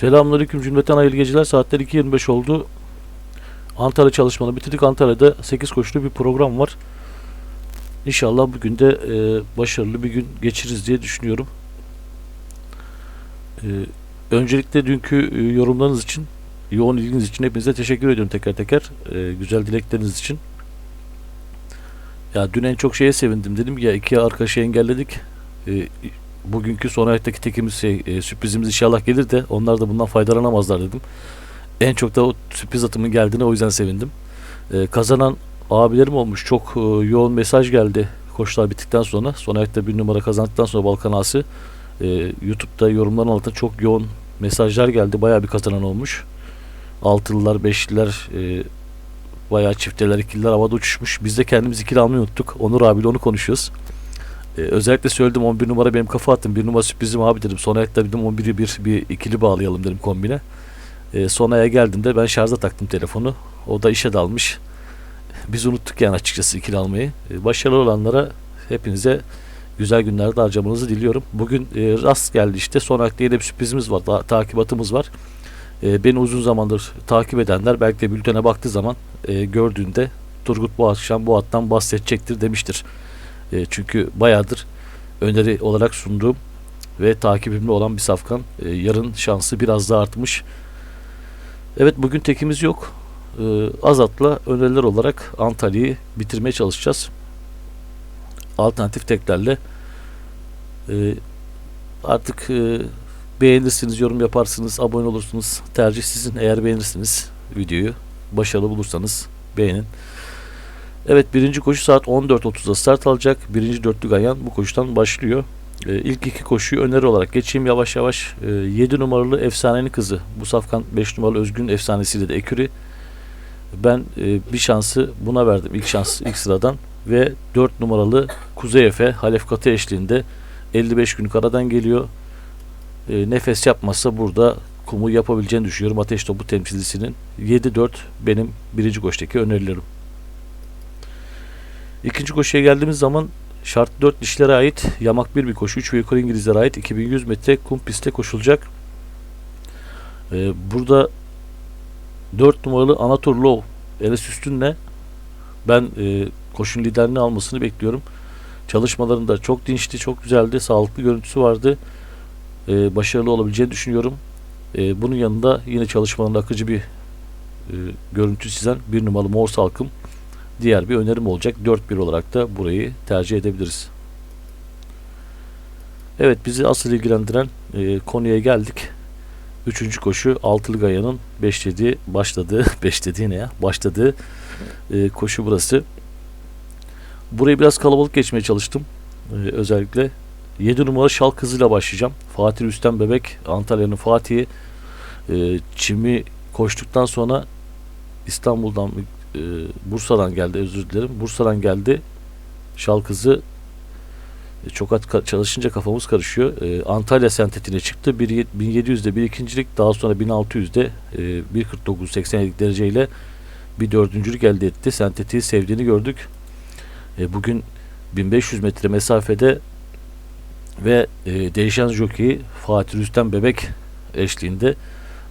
Selamünaleyküm cümleten hayırlı geceler. Saatler 2.25 oldu. Antalya çalışmalarını bitirdik. Antalya'da 8 koşulu bir program var. İnşallah bugün de e, başarılı bir gün geçiririz diye düşünüyorum. E, öncelikle dünkü e, yorumlarınız için, yoğun ilginiz için hepinize teşekkür ediyorum teker teker. E, güzel dilekleriniz için. Ya dün en çok şeye sevindim. Dedim ya iki arkadaşı engelledik. E, bugünkü son ayaktaki tekimiz şey, e, sürprizimiz inşallah gelir de onlar da bundan faydalanamazlar dedim. En çok da o sürpriz atımın geldiğine o yüzden sevindim. E, kazanan abilerim olmuş. Çok e, yoğun mesaj geldi koşular bittikten sonra. Son ayakta bir numara kazandıktan sonra Balkan Ağası. E, YouTube'da yorumların altında çok yoğun mesajlar geldi. Bayağı bir kazanan olmuş. Altılılar, beşliler, e, bayağı çifteler, ikililer havada uçuşmuş. Biz de kendimiz ikili almayı unuttuk. Onur abiyle onu konuşuyoruz. Ee, özellikle söyledim 11 numara benim kafa attım. Bir numara sürprizim abi dedim. Son ayakta dedim 11'i bir, bir ikili bağlayalım dedim kombine. Ee, son aya geldiğimde ben şarja taktım telefonu. O da işe dalmış. Biz unuttuk yani açıkçası ikili almayı. Ee, başarılı olanlara hepinize güzel günlerde harcamanızı diliyorum. Bugün e, rast geldi işte. Son ayakta yine bir sürprizimiz var. Daha, takibatımız var. Ee, beni uzun zamandır takip edenler belki de bültene baktığı zaman e, gördüğünde Turgut bu akşam bu attan bahsedecektir demiştir. E, çünkü bayağıdır öneri olarak sunduğum ve takibimde olan bir safkan. E, yarın şansı biraz daha artmış. Evet bugün tekimiz yok. E, Azat'la öneriler olarak Antalya'yı bitirmeye çalışacağız. Alternatif teklerle e, artık e, beğenirsiniz, yorum yaparsınız, abone olursunuz. Tercih sizin. Eğer beğenirsiniz videoyu, başarılı bulursanız beğenin. Evet birinci koşu saat 14.30'da start alacak. Birinci dörtlük ayan bu koşudan başlıyor. Ee, ilk iki koşuyu öneri olarak geçeyim yavaş yavaş. Ee, 7 numaralı Efsanenin Kızı. Bu safkan 5 numaralı Özgün efsanesiyle de eküri. Ben e, bir şansı buna verdim. ilk şans ilk sıradan. Ve 4 numaralı Kuzey Efe Halef Katı eşliğinde 55 günlük aradan geliyor. E, nefes yapmazsa burada kumu yapabileceğini düşünüyorum. Ateş Topu temsilcisinin 7-4 benim birinci koştaki önerilerim. İkinci koşuya geldiğimiz zaman şart 4 dişlere ait yamak bir bir koşu 3 ve yukarı İngilizlere ait 2100 metre kum pistte koşulacak. Ee, burada 4 numaralı Anatol Lov Enes Üstün'le ben e, koşun liderliğini almasını bekliyorum. Çalışmalarında çok dinçti, çok güzeldi, sağlıklı görüntüsü vardı. Ee, başarılı olabileceğini düşünüyorum. Ee, bunun yanında yine çalışmalarında akıcı bir e, görüntü çizen bir numaralı Mor Salkım diğer bir önerim olacak. 4-1 olarak da burayı tercih edebiliriz. Evet bizi asıl ilgilendiren e, konuya geldik. Üçüncü koşu Altılı Gaya'nın beşlediği, başladığı, beşlediği ne ya? Başladığı e, koşu burası. Burayı biraz kalabalık geçmeye çalıştım. E, özellikle 7 numara Şal Kızı'yla başlayacağım. Fatih Rüstem Bebek, Antalya'nın Fatih'i. E, çimi koştuktan sonra İstanbul'dan e, Bursa'dan geldi özür dilerim. Bursa'dan geldi. Şal kızı e, çok at çalışınca kafamız karışıyor. E, Antalya sentetine çıktı. Bir, 1700'de bir ikincilik daha sonra 1600'de e, 1.49-87 dereceyle bir dördüncülük elde etti. Sentetiği sevdiğini gördük. E, bugün 1500 metre mesafede ve e, değişen jockey Fatih Rüstem Bebek eşliğinde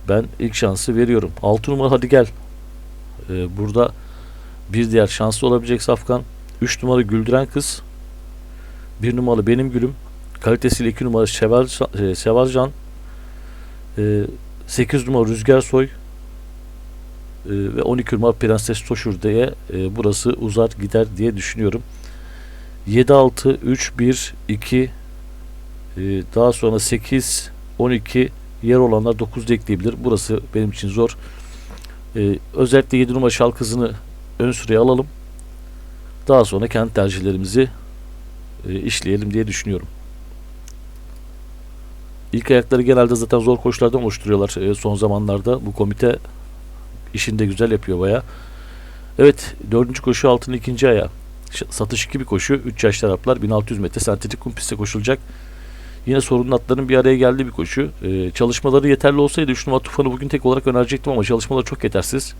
ben ilk şansı veriyorum. 6 numara hadi gel. Ee, burada bir diğer şanslı olabilecek safkan 3 numara Güldüren Kız 1 numaralı Benim Gülüm kalitesiyle 2 numara e, Sevalcan e, 8 numara Rüzgar Soy e, ve 12 numara Prenses Toşur diye e, burası uzar gider diye düşünüyorum. 7 6 3 1 2 e, daha sonra 8 12 yer olanlar 9 da ekleyebilir. Burası benim için zor. Ee, özellikle 7 numara şal kızını ön sıraya alalım. Daha sonra kendi tercihlerimizi e, işleyelim diye düşünüyorum. İlk ayakları genelde zaten zor koşulardan oluşturuyorlar e, son zamanlarda. Bu komite işini de güzel yapıyor baya. Evet dördüncü koşu altının ikinci ayağı. Satış 2 bir koşu. 3 yaş taraflar 1600 metre sentetik kum pistte koşulacak. Yine sorunlu atların bir araya geldiği bir koşu. Ee, çalışmaları yeterli olsaydı 3 numara Tufan'ı bugün tek olarak önerecektim ama çalışmaları çok yetersiz.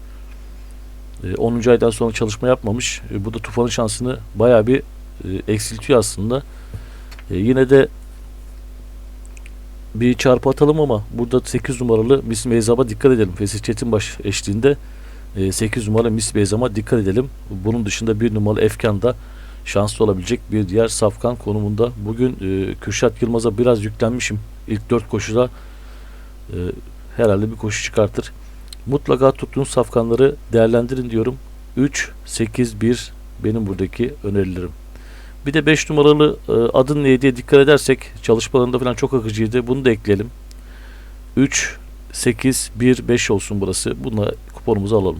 Ee, 10. aydan sonra çalışma yapmamış. Ee, bu da Tufan'ın şansını bayağı bir e, eksiltiyor aslında. Ee, yine de bir çarpı atalım ama burada 8 numaralı Miss Meyzam'a dikkat edelim. Fesih Çetinbaş eşliğinde e, 8 numaralı Miss Meyzam'a dikkat edelim. Bunun dışında 1 numaralı Efkan da şanslı olabilecek bir diğer safkan konumunda. Bugün e, Kürşat Yılmaz'a biraz yüklenmişim. İlk 4 koşuda e, herhalde bir koşu çıkartır. Mutlaka tuttuğunuz safkanları değerlendirin diyorum. 3, 8, 1 benim buradaki önerilerim. Bir de 5 numaralı e, adın neydi diye dikkat edersek çalışmalarında falan çok akıcıydı. Bunu da ekleyelim. 3, 8, 1, 5 olsun burası. Bununla kuponumuzu alalım.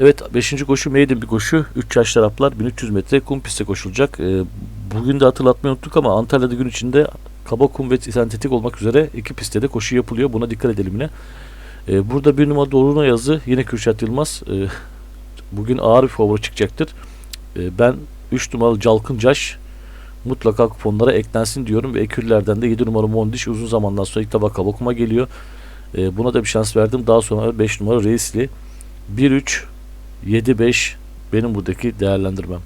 Evet 5. koşu maiden bir koşu. 3 yaş taraflar 1300 metre kum pistte koşulacak. E, bugün de hatırlatmayı unuttuk ama Antalya'da gün içinde kaba kum ve sentetik olmak üzere iki pistte de koşu yapılıyor. Buna dikkat edelim yine. E, burada bir numara Doruna yazı yine Kürşat Yılmaz. E, bugün ağır bir favori çıkacaktır. E, ben 3 numaralı Calkın Caş mutlaka kuponlara eklensin diyorum ve ekürlerden de 7 numara Mondiş uzun zamandan sonra ilk defa Kabakuma geliyor. E, buna da bir şans verdim. Daha sonra 5 numara Reisli 1-3 7-5 benim buradaki değerlendirmem.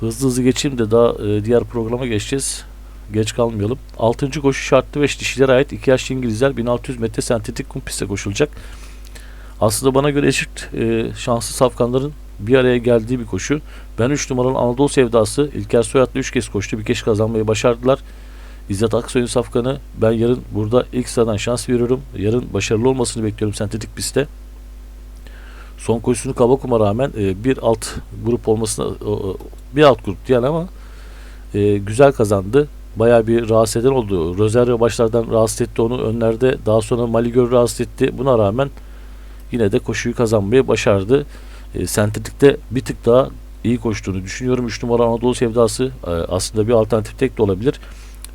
Hızlı hızlı geçeyim de daha e, diğer programa geçeceğiz. Geç kalmayalım. 6. koşu şartlı 5 dişilere ait 2 yaşlı İngilizler 1600 metre sentetik kum pistte koşulacak. Aslında bana göre eşit e, şanslı safkanların bir araya geldiği bir koşu. Ben 3 numaralı Anadolu Sevdası İlker Soyatlı 3 kez koştu. Bir kez kazanmayı başardılar. İzzet Aksoy'un safkanı ben yarın burada ilk sıradan şans veriyorum. Yarın başarılı olmasını bekliyorum sentetik pistte. Son koşusunu Kabakuma rağmen e, bir alt grup olmasına bir alt grup diyen ama e, güzel kazandı. Baya bir rahatsız eden oldu. Rosario başlardan rahatsız etti onu önlerde. Daha sonra Maligör rahatsız etti. Buna rağmen yine de koşuyu kazanmayı başardı. E, sentetikte bir tık daha iyi koştuğunu düşünüyorum. 3 numara Anadolu Sevdası e, aslında bir alternatif tek de olabilir.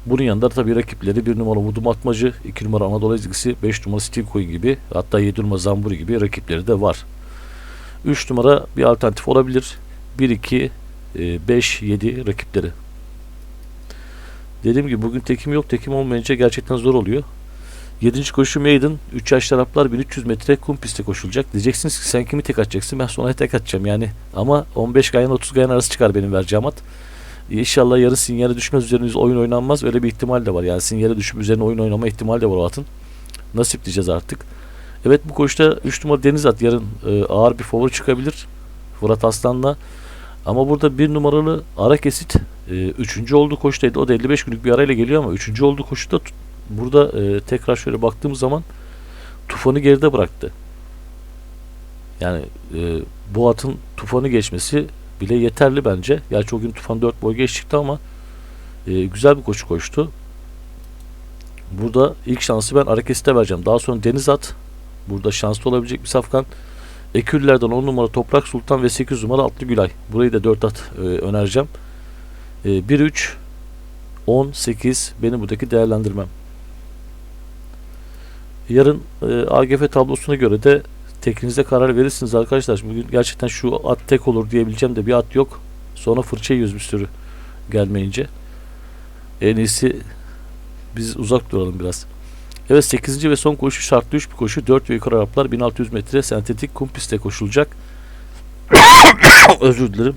Bunun yanında tabii rakipleri 1 numara Vudum Atmacı, 2 numara Anadolu Ezgisi, 5 numara Steve Coin gibi hatta 7 numara Zamburi gibi rakipleri de var. 3 numara bir alternatif olabilir. 1, 2, 5, 7 rakipleri. Dediğim gibi bugün tekim yok. Tekim olmayınca gerçekten zor oluyor. 7. koşu maiden 3 yaş taraflar 1300 metre kum pistte koşulacak. Diyeceksiniz ki sen kimi tek atacaksın? Ben sonra tek atacağım yani. Ama 15 gayan 30 gayan arası çıkar benim vereceğim at. İnşallah yarın sinyale düşmez üzerine oyun oynanmaz. Öyle bir ihtimal de var. Yani sinyale düşüp üzerine oyun oynama ihtimali de var o atın. Nasip diyeceğiz artık. Evet bu koşuda 3 numara Deniz At yarın e, ağır bir favori çıkabilir. Fırat Aslan'la. Ama burada bir numaralı ara kesit 3. E, oldu koşudaydı. O da 55 günlük bir arayla geliyor ama 3. oldu koşuda burada e, tekrar şöyle baktığımız zaman Tufan'ı geride bıraktı. Yani e, bu atın Tufan'ı geçmesi bile yeterli bence. Gerçi o gün Tufan 4 boy geç çıktı ama e, güzel bir koşu koştu. Burada ilk şansı ben Arakes'te vereceğim. Daha sonra Deniz At. Burada şanslı olabilecek bir safkan. Ekürlerden 10 numara Toprak Sultan ve 8 numara Atlı Gülay. Burayı da 4 at e, önereceğim. E, 1-3 10-8 benim buradaki değerlendirmem. Yarın e, AGF tablosuna göre de tekinize karar verirsiniz arkadaşlar. Bugün gerçekten şu at tek olur diyebileceğim de bir at yok. Sonra fırça yiyoruz bir sürü gelmeyince. En iyisi biz uzak duralım biraz. Evet 8. ve son koşu şartlı 3 bir koşu. 4 ve yukarı Araplar 1600 metre sentetik kum pistte koşulacak. Özür dilerim.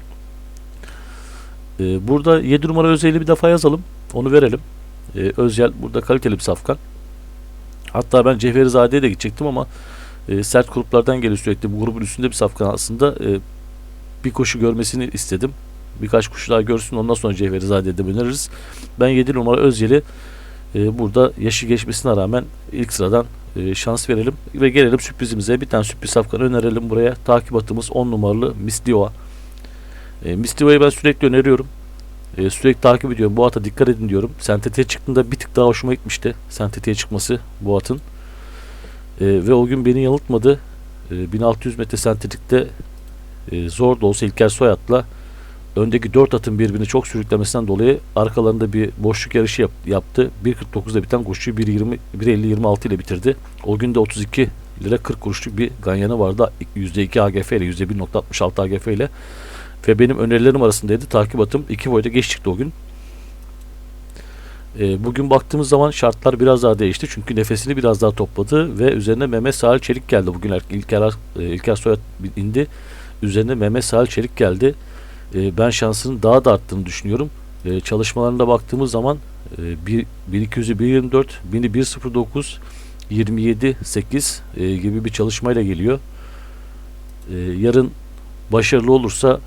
Ee, burada 7 numara Özel'i bir defa yazalım. Onu verelim. Ee, Özel burada kaliteli bir safkan. Hatta ben Cevherizade'ye de gidecektim ama e, sert gruplardan geliyor sürekli. Bu grubun üstünde bir safkan aslında. E, bir koşu görmesini istedim. Birkaç koşu daha görsün ondan sonra Cevherizade'ye de öneririz. Ben 7 numara Özcel'i e, burada yaşı geçmesine rağmen ilk sıradan e, şans verelim. Ve gelelim sürprizimize. Bir tane sürpriz safkan önerelim buraya. Takip atımız 10 numaralı Misliova. E, Mistiova'yı ben sürekli öneriyorum. E, sürekli takip ediyorum. Bu ata dikkat edin diyorum. Sentetiğe çıktığında bir tık daha hoşuma gitmişti. Sentetiğe çıkması bu atın. E, ve o gün beni yanıltmadı. E, 1600 metre sentetikte e, zor da olsa İlker Soyat'la öndeki 4 atın birbirini çok sürüklemesinden dolayı arkalarında bir boşluk yarışı yap, yaptı. 1.49'da biten koşuyu 1.50-26 ile bitirdi. O gün de 32 lira 40 kuruşluk bir ganyanı vardı. %2 AGF ile %1.66 AGF ile ve benim önerilerim arasındaydı. Takip atım 2 boyda geç o gün. E, bugün baktığımız zaman şartlar biraz daha değişti. Çünkü nefesini biraz daha topladı ve üzerine Mehmet Sahil Çelik geldi. Bugün İlker, e, İlker Soyat indi. üzerine Mehmet Sahil Çelik geldi. E, ben şansının daha da arttığını düşünüyorum. E, çalışmalarına baktığımız zaman e, bir- 1200'ü 1.24, 1000'i 1.09, 27 8 e, gibi bir çalışmayla geliyor. E, yarın başarılı olursa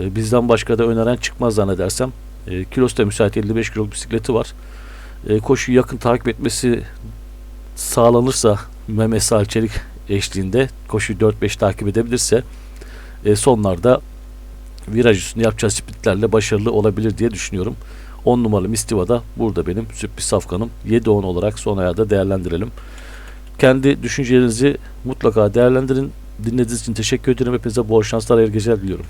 e, bizden başka da öneren çıkmaz zannedersem. E, kilosu da müsait 55 kiloluk bisikleti var. E, koşuyu yakın takip etmesi sağlanırsa Mehmet Salih Çelik eşliğinde koşuyu 4-5 takip edebilirse e, sonlarda viraj üstünde yapacağı sprintlerle başarılı olabilir diye düşünüyorum. 10 numaralı Mistiva da burada benim sürpriz safkanım. 7-10 olarak son ayarda değerlendirelim. Kendi düşüncelerinizi mutlaka değerlendirin. Dinlediğiniz için teşekkür ederim. Hepinize bol şanslar, hayırlı geceler diliyorum.